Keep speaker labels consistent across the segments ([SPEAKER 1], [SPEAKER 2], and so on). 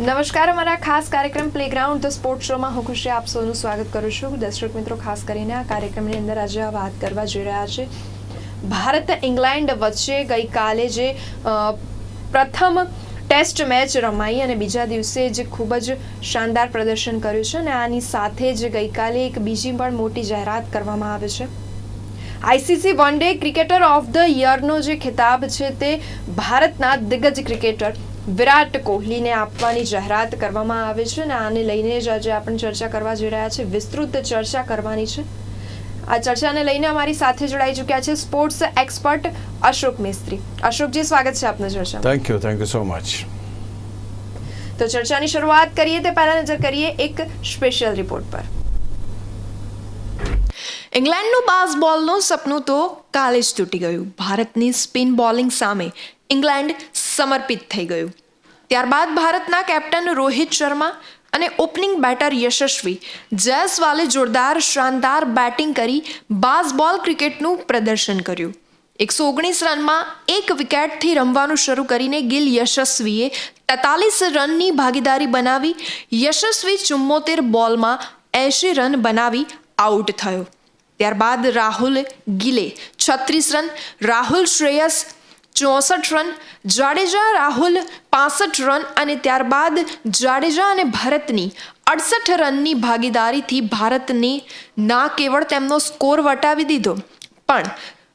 [SPEAKER 1] નમસ્કાર, અમારા ખાસ કાર્યક્રમ પ્લેગ્રાઉન્ડ ધ સ્પોર્ટ શોમાં હું ખુશી, આપ સૌનું સ્વાગત કરું છું. દર્શક મિત્રો, ખાસ કરીને આ કાર્યક્રમની અંદર આજે વાત કરવા જઈ રહ્યા છે. ભારત ઇંગ્લેન્ડ વચ્ચે ગઈકાલે જે પ્રથમ ટેસ્ટ મેચ રમાઈ અને બીજા દિવસે જે ખૂબ જ શાનદાર પ્રદર્શન કર્યું છે અને આની સાથે જ ગઈકાલે એક બીજી પણ મોટી જાહેરાત કરવામાં આવે છે. ICC one day cricketer of the યરનો જે ખિતાબ છે તે ભારતના દિગ્ગજ ક્રિકેટર વિરાટ કોહલીને આપવાની જાહેરાત કરવામાં આવે છે અને આને લઈને જ આજે આપણે ચર્ચા કરવા જઈ રહ્યા છે વિસ્તૃત ચર્ચા કરવાની છે. આ ચર્ચાને લઈને અમારી સાથે જોડાઈ ચૂક્યા છે સ્પોર્ટ્સ એક્સપર્ટ અશોક મિસ્ત્રી. અશોકજી સ્વાગત છે આપનું ચર્ચા.
[SPEAKER 2] Thank you thank you so much
[SPEAKER 1] તો ચર્ચાની શરૂઆત કરીએ તે પહેલા નજર કરીએ એક સ્પેશિયલ રિપોર્ટ પર.
[SPEAKER 3] ઇંગ્લેન્ડનું બાસબોલનું સપનું તો કાલે જ તૂટી ગયું. ભારતની સ્પિન બોલિંગ સામે ઇંગ્લેન્ડ સમર્પિત થઈ ગયું. ત્યારબાદ ભારતના કેપ્ટન રોહિત શર્મા અને ઓપનિંગ બેટર યશસ્વી જયસ્વાલે જોરદાર, શાનદાર બેટિંગ કરી બાસબોલ ક્રિકેટનું પ્રદર્શન કર્યું. એકસો ઓગણીસ રનમાં એક વિકેટથી રમવાનું શરૂ કરીને ગિલ યશસ્વીએ તેતાલીસ રનની ભાગીદારી બનાવી. યશસ્વી ચુમ્મોતેર બોલમાં એંશી રન બનાવી, આઉટ થયો. ત્યારબાદ રાહુલ ગિલે છત્રીસ રન, રાહુલ શ્રેયસ ચોસઠ રન, જાડેજા, રાહુલ પાસઠ રન અને ત્યારબાદ જાડેજા અને ભારતની અડસઠ રનની ભાગીદારીથી ભારતને ના કેવળ તેમનો સ્કોર વટાવી દીધો, પણ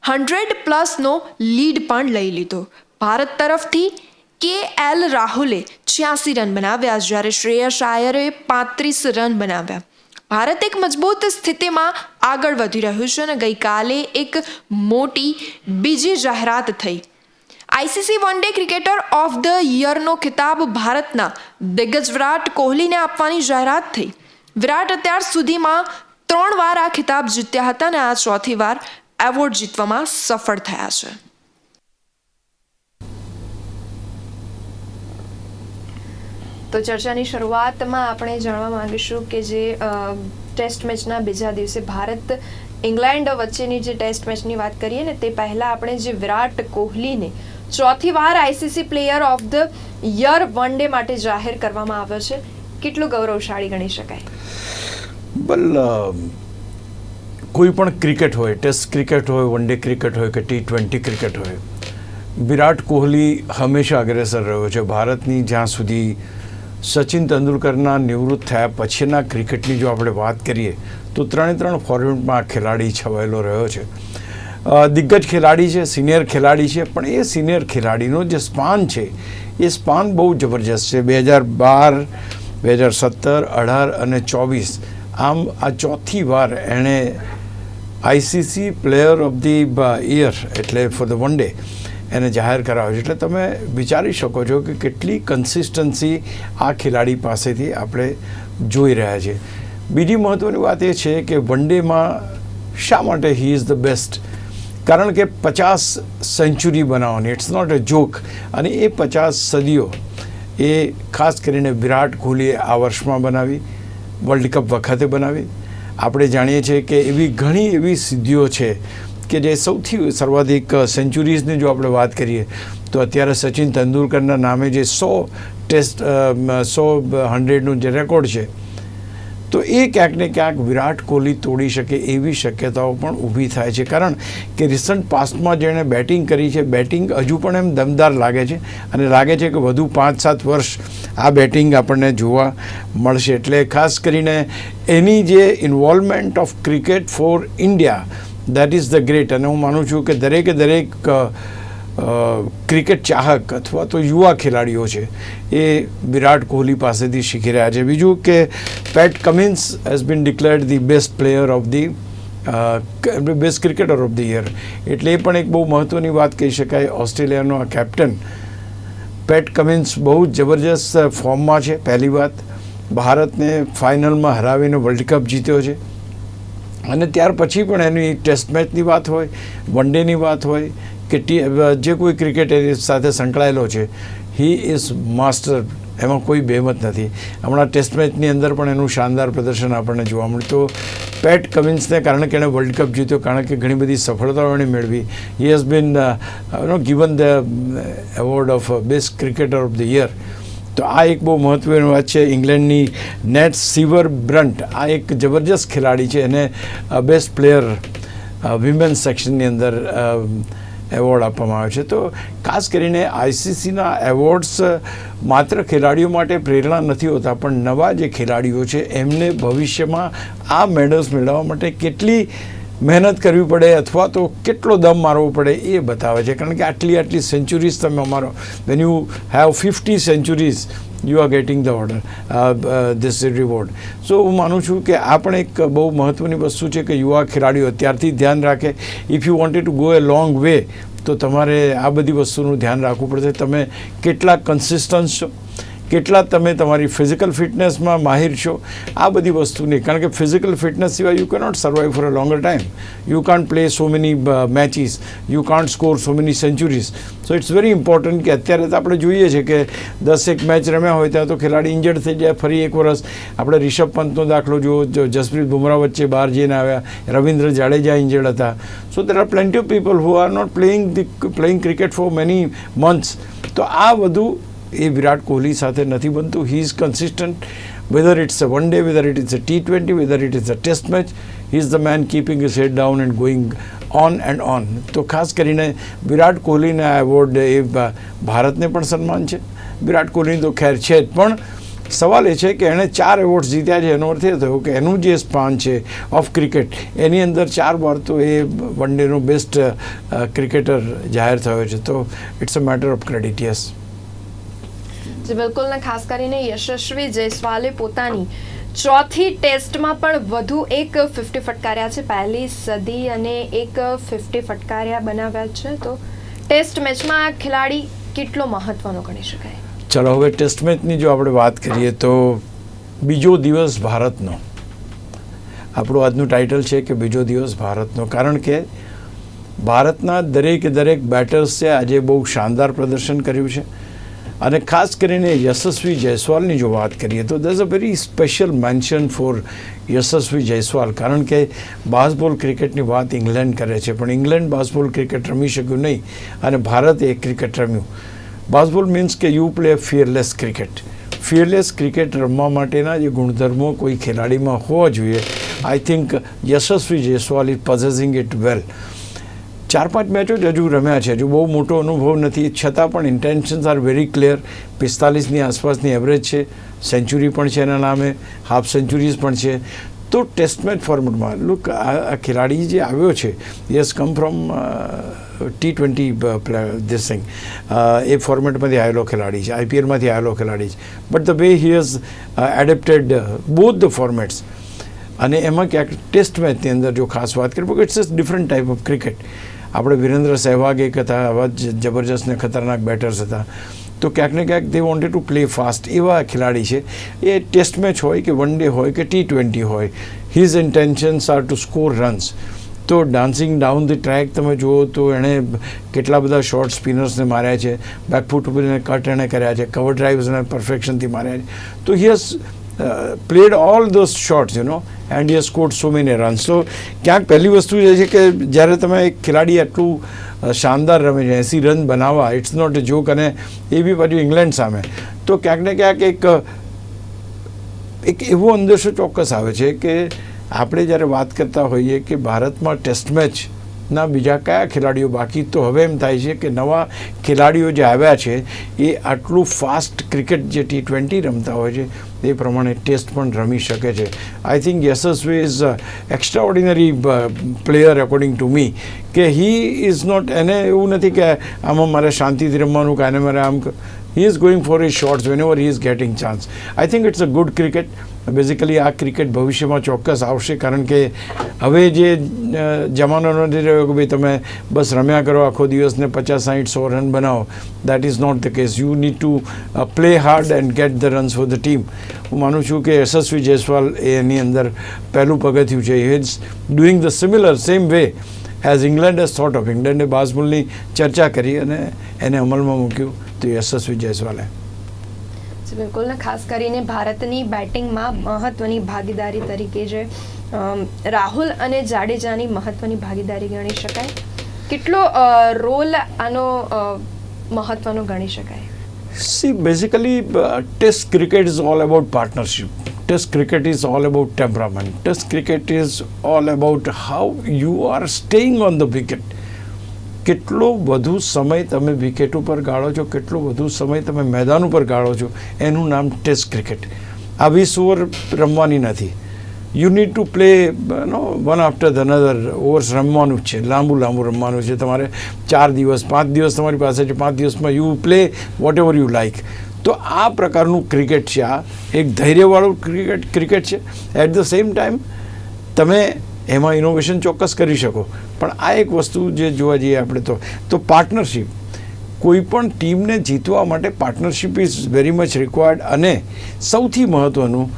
[SPEAKER 3] હંડ્રેડ પ્લસનો લીડ પણ લઈ લીધો. ભારત તરફથી કે એલ રાહુલે છ્યાસી રન બનાવ્યા, જ્યારે શ્રેયસ આયરે પાંત્રીસ રન બનાવ્યા. ભારત એક મજબૂત સ્થિતિમાં આગળ વધી રહ્યું છે અને ગઈકાલે એક મોટી બીજી જાહેરાત થઈ. ICC one day cricketer of the યરનો ખિતાબ ભારતના દિગ્ગજ વિરાટ કોહલીને આપવાની જાહેરાત થઈ. વિરાટ અત્યાર સુધીમાં ત્રણ વાર આ ખિતાબ જીત્યા હતા અને આ ચોથી વાર એવોર્ડ જીતવામાં સફળ થયા છે.
[SPEAKER 1] તો ચર્ચાની શરૂઆતમાં આપણે જાણવા માંગીશું કે જે ટેસ્ટ મેચના બીજા દિવસે ભારત ઇંગ્લેન્ડ વચ્ચેની જે ટેસ્ટ મેચની વાત કરીએ ને, તે પહેલાં આપણે જે વિરાટ કોહલીને ચોથી વાર ICC player of the year one day માટે જાહેર કરવામાં આવ્યો છે. કેટલું ગૌરવશાળી ગણી શકાય?
[SPEAKER 2] બલ કોઈ પણ ક્રિકેટ હોય, ટેસ્ટ ક્રિકેટ હોય, વન ડે ક્રિકેટ હોય કે ટી ટ્વેન્ટી ક્રિકેટ હોય, વિરાટ કોહલી હંમેશા અગ્રેસર રહ્યો છે. ભારતની જ્યાં સુધી સચિન તેંડુલકરના નિવૃત્ત થયા પછીના ક્રિકેટની જો આપણે વાત કરીએ, તો ત્રણે ત્રણ ફોર્મેટમાં ખેલાડી છવાયેલો રહ્યો છે. દિગ્ગજ ખેલાડી છે, સિનિયર ખેલાડી છે, પણ એ સિનિયર ખેલાડીનો જે સ્પાન છે, એ સ્પાન બહુ જબરજસ્ત છે. બે હજાર બાર, બે હજાર સત્તર, અઢાર અને ચોવીસ, આમ આ ચોથી વાર એણે ICC player of the year એટલે ફોર ધ વન ડે એને જાહેર કરાવ્યો છે. એટલે તમે વિચારી શકો છો કે કેટલી કન્સિસ્ટન્સી આ ખેલાડી પાસેથી આપણે જોઈ રહ્યા છીએ બીજી મહત્ત્વની વાત એ છે કે વન ડેમાં શા માટે હી ઇઝ ધ બેસ્ટ કારણ કે પચાસ સેન્ચુરી બનાવવાની ઇટ્સ નોટ અ જોક અને એ પચાસ સદીઓ એ ખાસ કરીને વિરાટ કોહલીએ આ વર્ષમાં બનાવી વર્લ્ડ કપ વખતે બનાવી. આપણે જાણીએ છીએ કે એવી ઘણી એવી સિદ્ધિઓ છે કે જે સૌથી સર્વાધિક સેન્ચુરીઝની જો આપણે વાત કરીએ, તો અત્યારે સચિન તેંડુલકરના નામે જે સો ટેસ્ટ સો હંડ્રેડનું જે રેકોર્ડ છે તો એ ક્યાંક ને ક્યાંક વિરાટ કોહલી તોડી શકે એવી શક્યતાઓ પણ ઊભી થાય છે. કારણ કે રિસન્ટ પાસ્ટમાં જેણે બેટિંગ કરી છે બેટિંગ હજુ પણ એમ દમદાર લાગે છે અને લાગે છે કે વધુ પાંચ સાત વર્ષ આ બેટિંગ આપણને જોવા મળશે. એટલે ખાસ કરીને એની જે involvement of cricket for India that is the great અને હું માનું છું કે દરેકે દરેક ક્રિકેટ ચાહક અથવા તો યુવા ખેલાડીઓ છે, એ વિરાટ કોહલી પાસેથી શીખી રહ્યા છે. બીજું કે Pat Cummins has been declared the best player of the best cricketer of the year એટલે એ પણ એક બહુ મહત્ત્વની વાત કહી શકાય. ઓસ્ટ્રેલિયાનો આ કેપ્ટન પેટ કમિન્સ બહુ જબરજસ્ત ફોર્મમાં છે, પહેલી વાત. ભારતને ફાઇનલમાં હરાવીને વર્લ્ડ કપ જીત્યો છે. અને ત્યાર પછી પણ એની ટેસ્ટ મેચની વાત હોય, વન ડેની વાત હોય કે જે કોઈ ક્રિકેટ સાથે સંકળાયેલો છે હી ઇઝ માસ્ટર એમાં કોઈ બેમત નથી. હમણાં ટેસ્ટ મેચની અંદર પણ એનું શાનદાર પ્રદર્શન આપણને જોવા મળ્યું. તો પેટ કમિન્સને કારણે કે એણે વર્લ્ડ કપ જીત્યો, કારણ કે ઘણી બધી સફળતાઓ એણે મેળવી. He has been no given the award of best cricketer of the year તો આ એક બહુ મહત્ત્વની વાત છે ઇંગ્લેન્ડની નેટ સીવર બ્રન્ટ આ એક જબરજસ્ત ખેલાડી છે. એને બેસ્ટ પ્લેયર વિમેન્સ સેક્શનની અંદર એવોર્ડ આપવામાં આવે છે. તો ખાસ કરીને આઈસીસીના એવોર્ડ્સ માત્ર ખેલાડીઓ માટે પ્રેરણા નથી હોતા, પણ નવા જે ખેલાડીઓ છે, એમને ભવિષ્યમાં આ મેડલ્સ મેળવવા માટે કેટલી મહેનત કરવી પડે અથવા તો કેટલો દમ મારવો પડે એ બતાવે છે. કારણ કે આટલી આટલી સેન્ચુરીઝ તમે અમારો when you have fifty centuries you are getting the order this reward so હું માનું છું કે આ પણ એક બહુ મહત્ત્વની વસ્તુ છે કે યુવા ખેલાડીઓ અત્યારથી ધ્યાન રાખે. If you wanted to go a long way તો તમારે આ બધી વસ્તુનું ધ્યાન રાખવું પડશે. તમે કેટલા કન્સિસ્ટન્સ છો? કેટલા તમે તમારી ફિઝિકલ ફિટનેસમાં માહિર છો? આ બધી વસ્તુની, કારણ કે ફિઝિકલ ફિટનેસ સિવાય you cannot survive for a longer time you can't play so many matches you can't score so many centuries so it's very important કે અત્યારે તો આપણે જોઈએ છે કે દસ એક મેચ રમ્યા હોય ત્યાં તો ખેલાડી ઇન્જર્ડ થઈ જાય, ફરી એક વર્ષ આપણે રિષભ પંતનો દાખલો જુઓ જસપ્રીત બુમરાહ વચ્ચે બહાર જઈને આવ્યા. રવિન્દ્ર જાડેજા ઇન્જર્ડ હતા. So there are plenty of people who are not playing the playing cricket for many months તો આ બધું એ વિરાટ કોહલી સાથે નથી બનતું. He is consistent whether it's a one day whether it is a T twenty whether it is a test match he is the man keeping his head down and going on and on તો ખાસ કરીને વિરાટ કોહલીને આ award એ ભારતને પણ સન્માન છે. વિરાટ કોહલી તો ખેર છે જ. પણ સવાલ એ છે કે એણે ચાર એવોર્ડ્સ જીત્યા છે. એનો અર્થ એ થયો કે એનું જે સ્પાન છે ઓફ ક્રિકેટ એની અંદર ચાર વાર તો એ વન ડેનો બેસ્ટ ક્રિકેટર જાહેર થયો છે. તો it's a matter of credit yes
[SPEAKER 1] જે બિલકુલ ને ખાસ કરીને યશસ્વી જયસ્વાલે પોતાની ચોથી ટેસ્ટમાં પણ વધુ એક ફિફ્ટી ફટકાર્યા છે. પહેલી સદી અને એક ફિફ્ટી ફટકાર્યા બનાવ્યા છે. તો ટેસ્ટ મેચમાં આ ખેલાડી કેટલો મહત્વનો ગણી શકાય?
[SPEAKER 2] ચલો, હવે ટેસ્ટ મેચની જો આપણે વાત કરીએ તો બીજો દિવસ ભારતનો. આપણું આજનું ટાઇટલ છે કે બીજો દિવસ ભારતનો. કારણ કે ભારતના દરેકે દરેક બેટર્સે આજે બહુ શાનદાર પ્રદર્શન કર્યું છે. અને ખાસ કરીને યશસ્વી જયસ્વાલની જો વાત કરીએ તો there's a very special mention for Yashasvi Jaiswal. કારણ કે બાસબોલ ક્રિકેટની વાત ઇંગ્લેન્ડ કરે છે. પણ ઇંગ્લેન્ડ બાસબોલ ક્રિકેટ રમી શક્યું નહીં અને ભારતે ક્રિકેટ રમ્યું. બાસબોલ મીન્સ કે you play fearless cricket fearless cricket રમવા માટેના જે ગુણધર્મો કોઈ ખેલાડીમાં હોવા જોઈએ I think Yashasvi Jaiswal is possessing it well ચાર પાંચ મેચો જ હજુ રમ્યા છે. હજુ બહુ મોટો અનુભવ નથી. છતાં પણ ઇન્ટેન્શન્સ આર વેરી ક્લિયર પિસ્તાલીસની આસપાસની એવરેજ છે. સેન્ચુરી પણ છે એના નામે. હાફ સેન્ચુરીઝ પણ છે. તો ટેસ્ટ મેચ ફોર્મેટમાં લુક આ ખેલાડી જે આવ્યો છે yes come from T twenty this thing એ ફોર્મેટમાંથી આવેલો ખેલાડી છે. આઈપીએલમાંથી આવેલો ખેલાડી છે. But the way he has adapted both the formats અને એમાં ક્યાંક ટેસ્ટ મેચની અંદર જો ખાસ વાત કરીએ it's different type of cricket આપણે વિરેન્દ્ર સહેવાગ એક હતા, આવા જ જબરજસ્ત ને ખતરનાક બેટર્સ હતા. તો ક્યાંક ને ક્યાંક they wanted to play fast એવા ખેલાડી છે. એ ટેસ્ટ મેચ હોય કે વન ડે હોય કે ટી ટ્વેન્ટી હોય his intentions are to score runs તો ડાન્સિંગ ડાઉન ધી ટ્રેક તમે જુઓ તો એણે કેટલા બધા શોર્ટ સ્પિનર્સને માર્યા છે બેકફૂટ ઉપર એને કટ એણે કર્યા છે કવર ડ્રાઈવ્સ એને પરફેક્શનથી માર્યા છે. તો he has played all those shots you and he scored so many runs તો ક્યાંક પહેલી વસ્તુ એ છે કે જ્યારે તમે એક ખેલાડી આટલું શાનદાર રમે છે, એંસી રન બનાવવા ઇટ્સ નોટ એ જોક અને એ બી પાછું ઇંગ્લેન્ડ સામે. તો ક્યાંક ને ક્યાંક એક એક એવો અંદેશો ચોક્કસ આવે છે કે આપણે જ્યારે વાત કરતા હોઈએ કે ભારતમાં ટેસ્ટ મેચના બીજા કયા ખેલાડીઓ બાકી? તો હવે એમ થાય છે કે નવા ખેલાડીઓ જે આવ્યા છે, એ આટલું ફાસ્ટ ક્રિકેટ જે ટી ટ્વેન્ટી રમતા હોય છે, એ પ્રમાણે ટેસ્ટ પણ રમી શકે છે. I think Yashasvi is extraordinary player according to me કે હી ઇઝ નોટ એને એવું નથી કે આમાં મારે શાંતિથી રમવાનું, કે આને મારે આમ he is going for his shots whenever he is getting chance. I think it's a good cricket. Basically આ ક્રિકેટ ભવિષ્યમાં ચોક્કસ આવશે કારણ કે હવે જે જમાનો નથી રહ્યો કે ભાઈ તમે બસ રમ્યા કરો, આખો દિવસને પચાસ સાઠ સો રન બનાવો. That is not the case you need to play hard and get the runs for the team હું માનું છું કે યશસ્વી જયસ્વાલ એની અંદર પહેલું પગથિયું છે. He is doing the similar same way as England as thought of ઇંગ્લેન્ડે બાઝબુલની ચર્ચા કરી અને એને અમલમાં મૂક્યું તો યશસ્વી જયસ્વાલે.
[SPEAKER 1] બિલકુલ. ખાસ કરીને ભારતની બેટિંગમાં મહત્વની ભાગીદારી તરીકે જે રાહુલ અને જાડેજાની મહત્વની ભાગીદારી ગણી શકાય. કેટલો રોલ આનો મહત્વનો ગણી શકાય?
[SPEAKER 2] See basically test cricket is all about partnership. Test cricket is all about temperament. Test cricket is all about how you are staying on the wicket. કેટલો વધુ સમય તમે વિકેટ ઉપર ગાળો છો, કેટલો વધુ સમય તમે મેદાન ઉપર ગાળો છો, એનું નામ ટેસ્ટ ક્રિકેટ આ વીસ ઓવર રમવાની નથી. You need to play no one after the another overs રમવાનું છે. લાંબુ લાંબુ રમવાનું છે તમારે. ચાર દિવસ, પાંચ દિવસ તમારી પાસે છે. પાંચ દિવસમાં you play whatever you like તો આ પ્રકારનું ક્રિકેટ છે. આ એક ધૈર્યવાળું ક્રિકેટ ક્રિકેટ છે. એટ ધ સેમ ટાઈમ તમે એમાં ઇનોવેશન ચોક્કસ કરી શકો. પણ આ એક વસ્તુ જે જોવા જઈએ આપણે તો તો પાર્ટનરશિપ કોઈ ટીમને જીતવા માટે partnership is very much required અને સૌથી મહત્ત્વનું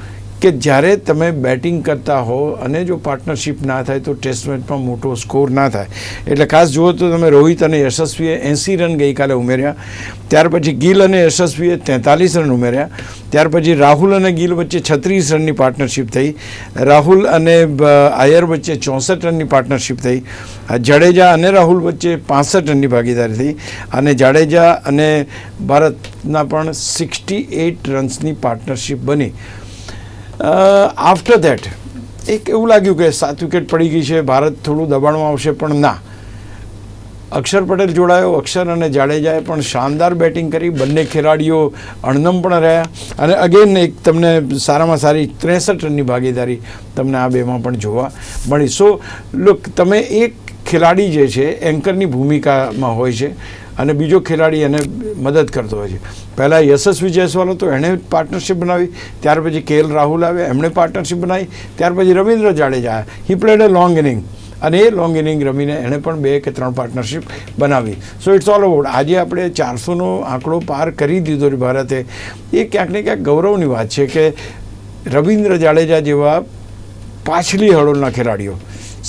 [SPEAKER 2] કે જ્યારે તમે બેટિંગ કરતા હો અને જો પાર્ટનરશિપ ના થાય તો ટેસ્ટ મેચમાં મોટો સ્કોર ના થાય. એટલે ખાસ જુઓ તો તમે રોહિત અને યશસ્વીએ એંસી રન ગઈકાલે ઉમેર્યા. ત્યાર પછી ગિલ અને યશસ્વીએ તેતાલીસ રન ઉમેર્યા. ત્યાર પછી રાહુલ અને ગિલ વચ્ચે છત્રીસ રનની પાર્ટનરશિપ થઈ. રાહુલ અને આયર વચ્ચે ચોસઠ રનની પાર્ટનરશિપ થઈ. જાડેજા અને રાહુલ વચ્ચે પાસઠ રનની ભાગીદારી થઈ. અને જાડેજા અને ભારતના પણ સિક્સટી એઇટ રન્સની પાર્ટનરશિપ બની. આફ્ટર દેટ એક એવું લાગ્યું કે સાત વિકેટ પડી ગઈ છે, ભારત થોડું દબાણમાં આવશે, પણ ના. અક્ષર પટેલ જોડાયો, અક્ષર અને જાડેજાએ પણ શાનદાર બેટિંગ કરી, બંને ખેલાડીઓ અણનમ પણ રહ્યા. અને અગેન એક તમને સારામાં સારી ત્રેસઠ રનની ભાગીદારી તમને આ બેમાં પણ જોવા મળી. સો લુક તમે એક ખેલાડી જે છે એન્કરની ભૂમિકામાં હોય છે. અને બીજો ખેલાડી એને મદદ કરતો હોય છે. પહેલાં યશસ્વી જયસ્વાલ હતો, એણે પાર્ટનરશિપ બનાવી. ત્યાર પછી કે રાહુલ આવ્યા એમણે પાર્ટનરશિપ બનાવી. ત્યાર પછી Ravindra Jadeja he played a long inning અને એ લોંગ ઇનિંગ રમીને એણે પણ બે કે ત્રણ પાર્ટનરશિપ બનાવી. સો ઇટ્સ ઓલ અબાઉટ આજે આપણે ચારસોનો આંકડો પાર કરી દીધો ભારતે. એ ક્યાંક ને ક્યાંક ગૌરવની વાત છે કે રવિન્દ્ર જાડેજા જેવા પાછલી હળોળના ખેલાડીઓ.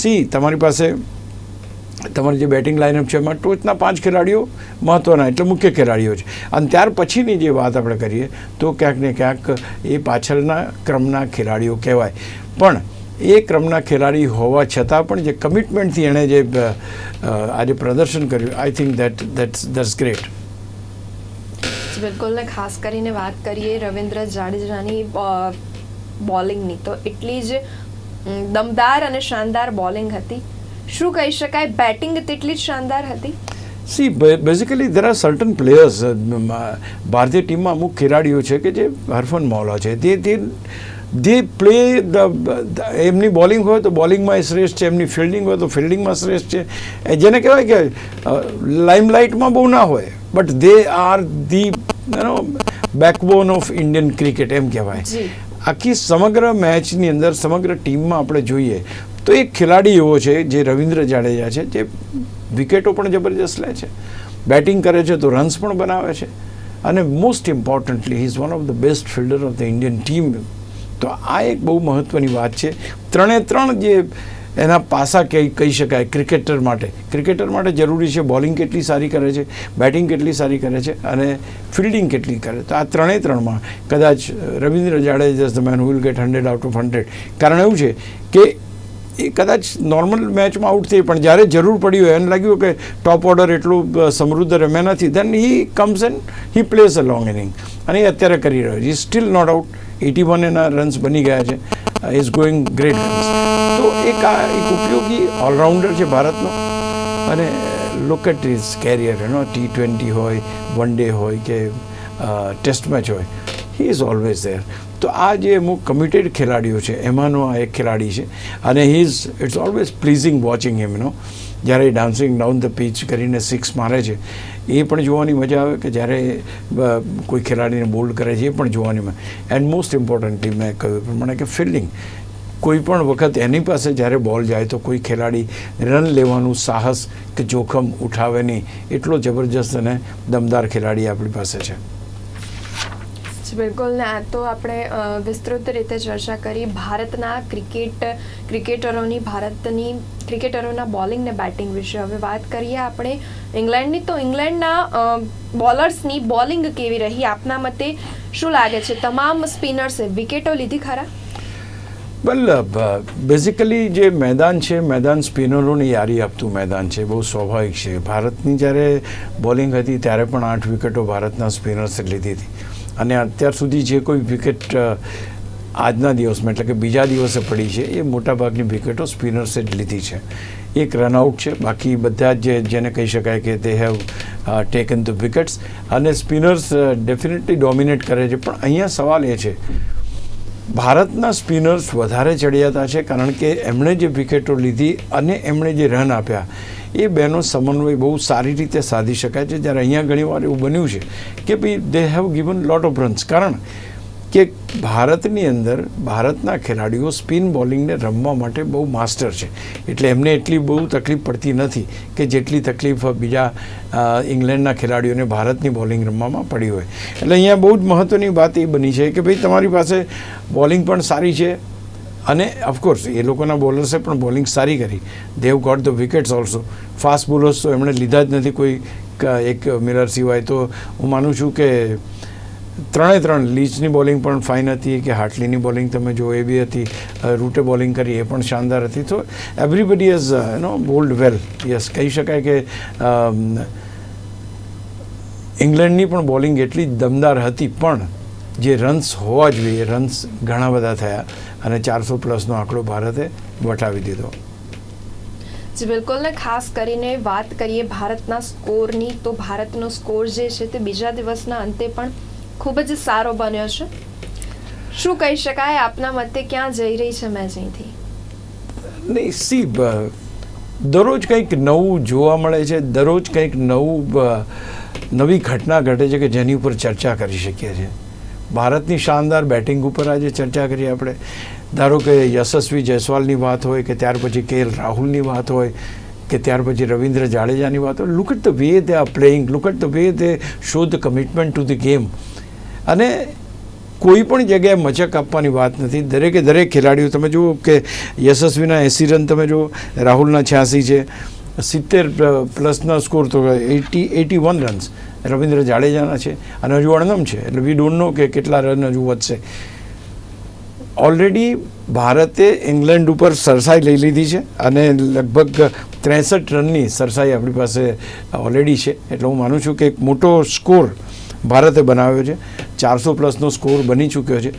[SPEAKER 2] સી તમારી પાસે તમારી જે બેટિંગ લાઇનઅપ છે એમાં ટોચના પાંચ ખેલાડીઓ મહત્ત્વના એટલે મુખ્ય ખેલાડીઓ છે. અને ત્યાર પછીની જે વાત આપણે કરીએ, તો ક્યાંક ને ક્યાંક એ પાછળના ક્રમના ખેલાડીઓ કહેવાય. પણ એ ક્રમના ખેલાડી હોવા છતાં પણ જે કમિટમેન્ટથી એણે જે આજે પ્રદર્શન કર્યું I think that that's that's great
[SPEAKER 1] બિલકુલ. ને ખાસ કરીને વાત કરીએ રવિન્દ્ર જાડેજાની બોલિંગની તો એટલી જ દમદાર અને શાનદાર બોલિંગ હતી. શું કહી શકાય? બેટિંગ તેટલી જ શાનદાર હતી?
[SPEAKER 2] See basically there are certain players ભારતીય ટીમમાં અમુક ખેલાડીઓ છે કે જે હરફન મોલા છે. તે તે દે પ્લે ધ એમની બોલિંગ હોય તો બોલિંગમાં શ્રેષ્ઠ છે એમની ફિલ્ડિંગ હોય તો ફિલ્ડિંગમાં શ્રેષ્ઠ છે. એ જેને કહેવાય કે લાઇમલાઇટમાં બહુ ના હોય but they are the no backbone of Indian cricket એમ કહેવાય. આખી સમગ્ર મેચની અંદર સમગ્ર ટીમમાં આપણે જોઈએ તો એક ખેલાડી એવો છે જે રવિન્દ્ર જાડેજા છે, જે વિકેટો પણ જબરજસ્ત લે છે. બેટિંગ કરે છે તો રન્સ પણ બનાવે છે. અને most importantly is one of the best fielder of the Indian team તો આ એક બહુ મહત્ત્વની વાત છે. ત્રણે ત્રણ જે એના પાસા કહી કહી શકાય ક્રિકેટર માટે. ક્રિકેટર માટે જરૂરી છે બોલિંગ કેટલી સારી કરે છે બેટિંગ કેટલી સારી કરે છે અને ફિલ્ડિંગ કેટલી કરે. તો આ ત્રણેય ત્રણમાં કદાચ Ravindra Jadeja the man will get hundred out of hundred કારણ એવું છે કે એ કદાચ નોર્મલ મેચમાં આઉટ થઈ, પણ જ્યારે જરૂર પડી હોય, એને લાગ્યું કે ટોપ ઓર્ડર એટલું સમૃદ્ધ રમ્યા નથી then he comes and he plays a long inning અને એ અત્યારે કરી રહ્યો છે. Still not out eighty one એના રન્સ બની ગયા છે. ઇઝ ગોઈંગ ગ્રેટ રન્સ તો એક આ, એક ઉપયોગી ઓલરાઉન્ડર છે ભારતનો. અને લુક એટ ઇઝ કેરિયર એનો ટી ટ્વેન્ટી હોય વન ડે હોય કે ટેસ્ટ મેચ હોય. હી ઇઝ ઓલવેઝ ધેર તો આ જે અમુક કમિટેડ ખેલાડીઓ છે, એમાંનો આ એક ખેલાડી છે. અને he is it's always pleasing watching એમનો જ્યારે એ ડાન્સિંગ ડાઉન ધ પીચ કરીને સિક્સ મારે છે, એ પણ જોવાની મજા આવે કે જ્યારે કોઈ ખેલાડીને બોલ્ડ કરે છે, એ પણ જોવાની મજા એન્ડ મોસ્ટ ઇમ્પોર્ટન્ટલી મેં કહ્યું પ્રમાણે કે ફિલ્ડિંગ કોઈ પણ વખત એની પાસે જ્યારે બોલ જાય તો કોઈ ખેલાડી રન લેવાનું સાહસ કે જોખમ ઉઠાવે નહીં. એટલો જબરજસ્ત અને દમદાર ખેલાડી આપણી પાસે છે.
[SPEAKER 1] જી, બિલકુલ ને આ તો આપણે વિસ્તૃત રીતે ચર્ચા કરી ભારતના ક્રિકેટ ક્રિકેટરોની ભારતની ક્રિકેટરોના બોલિંગ ને બેટિંગ વિશે. હવે વાત કરીએ આપણે ઇંગ્લેન્ડની. તો ઇંગ્લેન્ડના બોલર્સની બોલિંગ કેવી રહી? આપના મતે શું લાગે છે? તમામ સ્પિનર્સે વિકેટો લીધી ખરા?
[SPEAKER 2] વેલ બેઝિકલી જે મેદાન છે મેદાન સ્પિનરોને યારી આપતું મેદાન છે બહુ સ્વાભાવિક છે. ભારતની જ્યારે બોલિંગ હતી ત્યારે પણ આઠ વિકેટો ભારતના સ્પિનર્સે લીધી હતી. અને અત્યાર સુધી જે કોઈ વિકેટ આજના દિવસમાં, એટલે કે બીજા દિવસે પડી છે, એ મોટાભાગની વિકેટો સ્પિનર્સે જ લીધી છે. એક રનઆઉટ છે. બાકી બધા જ જેને કહી શકાય કે તે હેવ ટેકન ધ વિકેટ્સ અને સ્પિનર્સ ડેફિનેટલી ડોમિનેટ કરે છે. પણ અહીંયા સવાલ એ છે ભારતના સ્પિનર્સ વધારે ચડિયાતા છે કારણ કે એમણે જે વિકેટો લીધી અને એમણે જે રન આપ્યા, એ બેનો સમન્વય બહુ સારી રીતે સાધી શકાય છે. જ્યારે અહીંયા ઘણીવાર એવું બન્યું છે કે ભાઈ they have given lot of runs કારણ કે ભારતની અંદર ભારતના ખેલાડીઓ સ્પિન બોલિંગને રમવા માટે બહુ માસ્ટર છે. એટલે એમને એટલી બહુ તકલીફ પડતી નથી કે જેટલી તકલીફ બીજા ઇંગ્લેન્ડના ખેલાડીઓને ભારતની બોલિંગ રમવામાં પડી હોય. એટલે અહીંયા બહુ જ મહત્ત્વની વાત એ બની છે કે ભાઈ તમારી પાસે બોલિંગ પણ સારી છે અને ઓફકોર્સ એ લોકોના બોલર્સે પણ બોલિંગ સારી કરી. They've got the wickets also fast bowlers તો એમણે લીધા જ નથી કોઈ એક મિરર સિવાય. તો હું માનું છું કે ત્રણે ત્રણ લીચની બોલિંગ પણ ફાઇન હતી કે હાટલીની બોલિંગ તમે જો એ બી હતી રૂટે બોલિંગ કરી એ પણ શાનદાર હતી. તો everybody is no bowled well yes કહી શકાય કે ઇંગ્લેન્ડની પણ બોલિંગ એટલી દમદાર હતી, પણ જે રન્સ હોવા જોઈએ રન્સ ઘણા બધા થયા અને ચારસો પ્લસનો આંકડો ભારતે વટાવી દીધો.
[SPEAKER 1] જી, બિલકુલ. ને ખાસ કરીને વાત કરીએ ભારતના સ્કોરની તો ભારતનો સ્કોર જે છે તે બીજા દિવસના અંતે પણ ખૂબ જ સારો બન્યો છે. શું કહી શકાય? આપના મતે ક્યાં જઈ રહી છે મેચિંગથી
[SPEAKER 2] નહીં, સી દરરોજ કંઈક નવું જોવા મળે છે, દરરોજ કંઈક નવું નવી ઘટના ઘટે છે કે જેની ઉપર ચર્ચા કરી શકીએ છીએ. ભારતની શાનદાર બેટિંગ ઉપર આજે ચર્ચા કરીએ આપણે. ધારો કે યશસ્વી જયસ્વાલની વાત હોય કે ત્યાર પછી કે એલ રાહુલની વાત હોય કે ત્યાર પછી રવિન્દ્ર જાડેજાની વાત હોય. Look at the way they are playing look at the way they show the commitment to the game અને કોઈ પણ જગ્યાએ મચક આપવાની વાત નથી. દરેકે દરેક ખેલાડીઓ, તમે જુઓ કે યશસ્વીના એંસી રન તમે જુઓ, રાહુલના છ્યાસી છે, સિત્તેર પ્લસના સ્કોર તો eighty eighty one runs. Ravindra જાડેજાના છે અને હજુ અણનમ છે. એટલે વી ડોન્ટ નો કે કેટલા રન હજુ વધશે. ઓલરેડી ભારતે ઇંગ્લેન્ડ ઉપર સરસાઈ લઈ લીધી છે અને લગભગ ત્રેસઠ રનની સરસાઈ આપણી પાસે ઓલરેડી છે. એટલે હું માનું છું કે એક મોટો સ્કોર ભારતે બનાવ્યો છે. ચારસો પ્લસનો સ્કોર બની ચૂક્યો છે.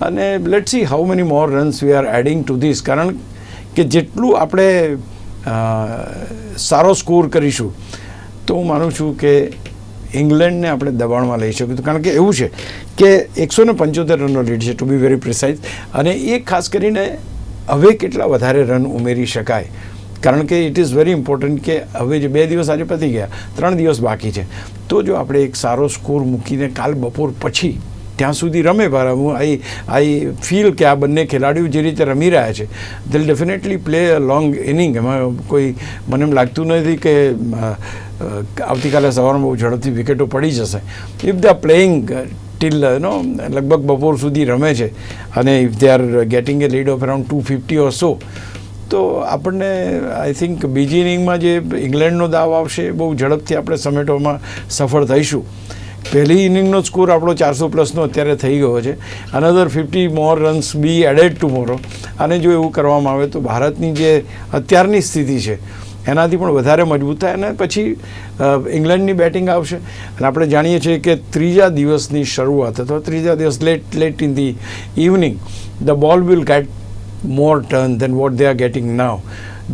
[SPEAKER 2] અને let see how many more runs we are adding to this કારણ કે જેટલું આપણે સારો સ્કોર કરીશું, તો હું માનું છું કે ઇંગ્લેન્ડને આપણે દબાણમાં લઈ શકીશું કારણ કે એવું છે કે એકસો ને પંચોતેર રનનો લીડ છે ટુ બી વેરી પ્રિસાઇઝ અને એ ખાસ કરીને હવે કેટલા વધારે રન ઉમેરી શકાય. કારણ કે ઇટ ઇઝ વેરી ઇમ્પોર્ટન્ટ કે હવે જે બે દિવસ આજે પતી ગયા, ત્રણ દિવસ બાકી છે. તો જો આપણે એક સારો સ્કોર મૂકીને કાલ બપોર પછી, ત્યાં સુધી રમે ભારે હું આઈ આઈ ફીલ કે આ બંને ખેલાડીઓ જે રીતે રમી રહ્યા છે they'll definitely play a long inning એમાં કોઈ, મને એમ લાગતું નથી કે આવતીકાલે સવારમાં બહુ ઝડપથી વિકેટો પડી જશે. If the playing till no લગભગ બપોર સુધી રમે છે, અને if they are getting a lead of around two fifty or so તો આપણને આઈ થિંક બીજી ઇનિંગમાં જે ઇંગ્લેન્ડનો દાવ આવશે બહુ ઝડપથી આપણે સમેટવામાં સફળ થઈશું. પહેલી ઇનિંગનો સ્કોર આપણો ચારસો પ્લસનો અત્યારે થઈ ગયો છે. Another fifty more runs be added tomorrow અને જો એવું કરવામાં આવે તો ભારતની જે અત્યારની સ્થિતિ છે, એનાથી પણ વધારે મજબૂત થાય અને પછી ઇંગ્લેન્ડની બેટિંગ આવશે. અને આપણે જાણીએ છીએ કે ત્રીજા દિવસની શરૂઆત અથવા ત્રીજા દિવસ late late in the evening the ball will get more turn than what they are getting now.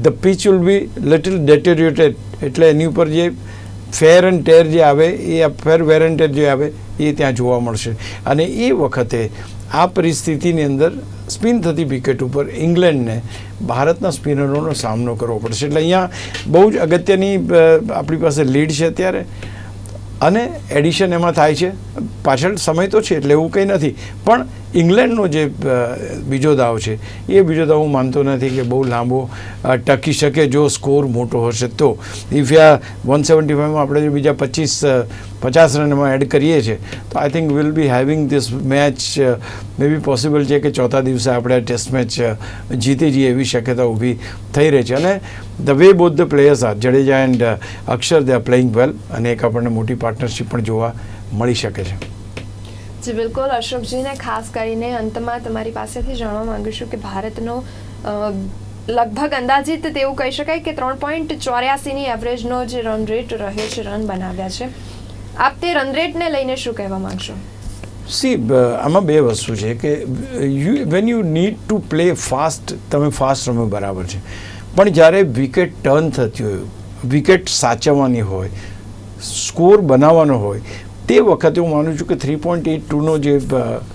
[SPEAKER 2] The pitch will be little deteriorated. એટલે એની ઉપર જે ફેર એન્ડ ટેર જે આવે, એ ફેર વેર એન્ડ ટેર જે આવે, એ ત્યાં જોવા મળશે. અને એ વખતે આ પરિસ્થિતિની અંદર સ્પિન થતી વિકેટ ઉપર ઇંગ્લેન્ડને ભારતના સ્પિનરોનો સામનો કરવો પડશે. એટલે અહીંયા બહુ જ અગત્યની આપણી પાસે લીડ છે અત્યારે. અને એડિશન એમાં થાય છે. પાછળ સમય તો છે, એટલે એવું કંઈ નથી. પણ ઇંગ્લેન્ડનો જે બીજો દાવ છે, એ બીજો દાવ હું માનતો નથી કે બહુ લાંબો ટકી શકે જો સ્કોર મોટો હશે તો. ઇફ યા વન સેવન્ટી ફાઇવમાં આપણે જો બીજા પચીસ પચાસ રન એમાં એડ કરીએ છીએ તો I think will be having this match may be possible છે કે ચોથા દિવસે આપણે ટેસ્ટ મેચ જીતી જઈએ એવી શક્યતા ઊભી થઈ રહી છે. અને the way both the players are Jadeja and Axar they are playing well અને એક આપણને મોટી પાર્ટનરશિપ પણ જોવા મળી શકે છે.
[SPEAKER 1] જી, બિલકુલ. અશોકજીને ખાસ કરીને અંતમાં તમારી પાસેથી જાણવા માંગુ છું કે ભારતનો લગભગ અંદાજિત તેવું કહી શકાય કે ત્રણ પોઈન્ટ ચોર્યાસીની એવરેજનો જે રન રેટ રહ્યો છે રન બનાવ્યા છે. આપ તે રન રેટને લઈને શું કહેવા માંગશો?
[SPEAKER 2] સી આમાં બે વસ્તુ છે કે you when you need to play fast તમે ફાસ્ટ રમો બરાબર છે. પણ જ્યારે વિકેટ ટર્ન થતી હોય વિકેટ સાચવવાની હોય સ્કોર બનાવવાનો હોય તે વખતે હું માનું છું કે થ્રી પોઈન્ટ એટ ટુનો જે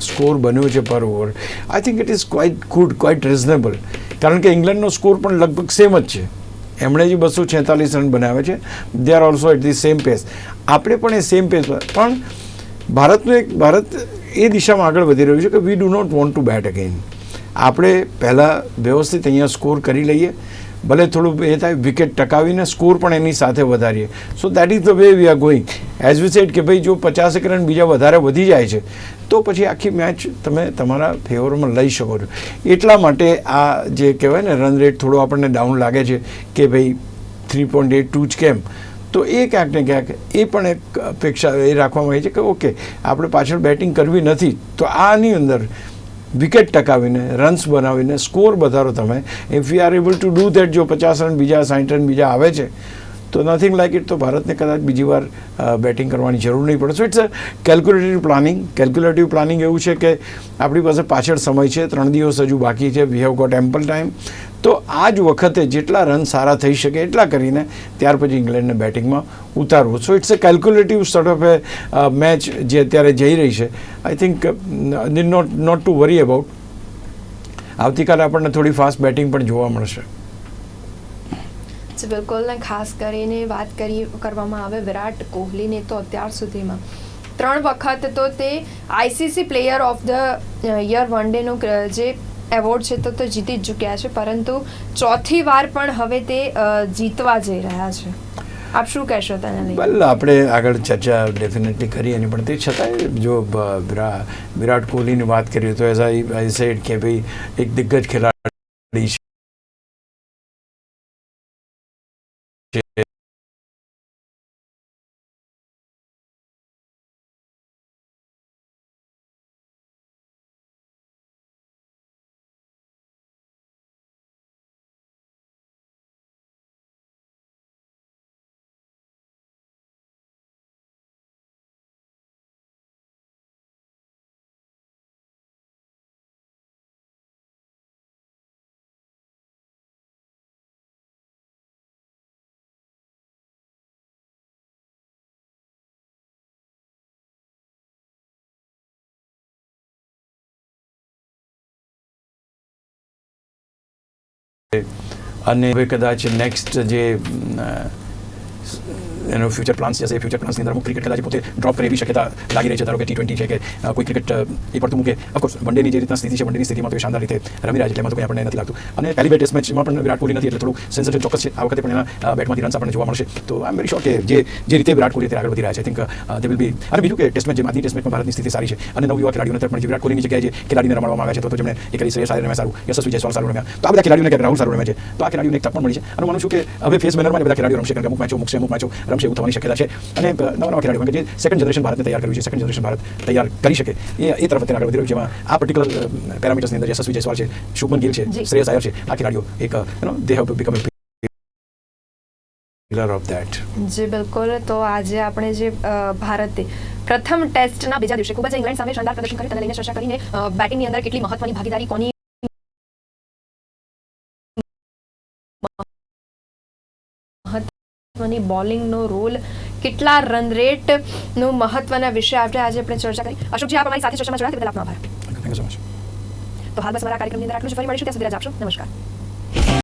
[SPEAKER 2] સ્કોર બન્યો છે પર over I think it is quite good quite reasonable કારણ કે ઇંગ્લેન્ડનો સ્કોર પણ લગભગ સેમ જ છે. એમણે જે બસો છેતાલીસ રન બનાવ્યા છે. They are also at the same pace આપણે પણ એ સેમ પેસ પણ ભારતનું એક, ભારત એ દિશામાં આગળ વધી રહ્યું છે કે we do not want to bat again આપણે પહેલાં વ્યવસ્થિત અહીંયા સ્કોર કરી લઈએ. ભલે થોડું એ થાય વિકેટ ટકાવીને સ્કોર પણ એની સાથે વધારીએ. So that is the way we are going as we said કે ભાઈ જો પચાસ એક રન બીજા વધારે વધી જાય છે, તો પછી આખી મેચ તમે તમારા ફેવરમાં લઈ શકો છો. એટલા માટે આ જે કહેવાય ને રન રેટ થોડો આપણને ડાઉન લાગે છે કે ભાઈ થ્રી પોઈન્ટ એટ ટુ જ કેમ? તો એ ક્યાંક ને ક્યાંક એ પણ એક અપેક્ષા એ રાખવામાં આવી છે કે ઓકે આપણે પાછળ બેટિંગ કરવી નથી, તો આની અંદર વિકેટ ટકાવીને રન્સ બનાવીને સ્કોર વધારો તમે if you are able to do that જો પચાસ રન, બીજા સાઠ રન, બીજા આવે છે તો નથિંગ લાઈક ઇટ તો ભારતને કદાચ બીજી વાર બેટિંગ કરવાની જરૂર નહીં પડે. So it's a calculative planning calculative planning એવું છે કે આપણી પાસે પાછળ સમય છે, ત્રણ દિવસ હજુ બાકી છે. We have got ample time તો આ જ વખતે જેટલા રન સારા થઈ શકે એટલા કરીને ત્યાર પછી ઇંગ્લેન્ડને બેટિંગમાં ઉતારવું. So it's a calculative sort of a match જે અત્યારે જઈ રહી છે. I think not not to worry about આવતીકાલે આપણને થોડી ફાસ્ટ બેટિંગ પણ જોવા મળશે.
[SPEAKER 1] બિલકુલ ને ખાસ કરીને વાત કરી, કરવામાં આવે વિરાટ કોહલીને તો અત્યાર સુધીમાં. ત્રણ વખત તો તે ICC player of the year one ડેનો જે એવોર્ડ છે તો તે જીતી ચૂક્યા છે, પરંતુ ચોથી વાર પણ હવે તે જીતવા જઈ રહ્યા છે. આપ શું કહેશો તેના લઈને
[SPEAKER 2] આપણે આગળ ચર્ચા ડેફિનેટલી કરી એની પણ તે છતાંય જો વિરાટ કોહલીની વાત કરીએ તો એઝ આઈ આઈ સેડ કે ભાઈ એક દિગ્ગજ ખેલાડી અને હવે કદાચ નેક્સ્ટ જે ફ્યુચર પ્લાન્સ છે ફ્યુચર પ્લાન્સની અંદર અમુક ક્રિકેટ કદાચ પોતે ડ્રોપ કરે એવી શક્યતા લાગી રહી છે, ધારો કે ટી ટ્વેન્ટી છે કે કોઈ ક્રિકેટ એ પડતું મૂકે. અફકોર્સ વનડેની જે રીતના સ્થિતિ છે વનડેની સ્થિતિમાં તો એ શાનદાર રીતે રમી રહ્યા છે, એટલે એમાં તો કંઈ આપણને નથી લાગતું. અને પહેલી બે ટેસ્ટ મેચમાં પણ વિરાટ કોહલી નથી, એટલે થોડું સેન્સેશન ચોક્કસ છે. આ વખતે પણ એના બેટમાંથી રન્સ આપણને જોવા મળશે. તો આઈ એમ વેરી શ્યોર કે જે જે રીતે વિરાટ કોહલી અત્યારે આગળ વધી રહ્યા છે I think they will be અને બીજું કે ટેસ્ટ મેચ જે આજની ટેસ્ટ મેચમાં ભારતની સ્થિતિ સારી છે. અને નવ યુવા ખેલાડીઓને પણ જે વિરાટ કોહલીની જગ્યાએ જે ખેલાડીને રમાડવામાં આવ્યા છે, તો જેમણે એક શ્રેયસ આયર રમ્યા, સારું. યશસ્વી જયસ્વાલ સારું રમ્યા. તો આ બધા ખેલાડીઓને રાહુલ સારું રમે છે. તો આ ખેલાડીઓને એક તક પણ મળી છે. અને માનું છું કે હવે ફેસ બેનરમાં એ બધા ખેલાડીઓ રમશે અમુક મેચો મૂકશે, અમુક મેચો રમશે એવું થવાની શક્યતા છે. અને નવા નવા ખેલાડીઓ જે સેકન્ડ જનરેશન ભારતને તૈયાર કર્યું છે સેકન્ડ જનરેશન ભારત તૈયાર કરી શકે. એ એ તરફ અત્યારે આગળ વધી રહ્યું છે. જેમાં આ પર્ટિક્યુલર પેરામીટર્સની અંદર યશસ્વી જયસ્વાલ છે શુભમન ગિલ છે શ્રેયસ આયર છે આ ખેલાડીઓ એક they have become of that
[SPEAKER 1] જી બિલકુલ. તો આજે આપણે જે ભારતે પ્રથમ ટેસ્ટના બીજા દિવસે ખૂબ જ ઇંગ્લેન્ડ સામે શાનદાર પ્રદર્શન કર્યું. તેને લઈને ચર્ચા કરીને બેટિંગની અંદર કેટલી મહત્વની ભાગીદારી કોની મહત્વની બોલિંગનો રોલ કેટલા રન રેટનું મહત્વના વિષય આપણે આજે આપણે ચર્ચા કરી. અશોકજી આપ અમારી સાથે ચર્ચામાં જોડાયા બદલ આપનો આભાર. તો હાલ બસ મારા કાર્યક્રમની અંદર આટલું જ. ફરી મળીશું. ત્યાં સુધી આપશો નમસ્કાર.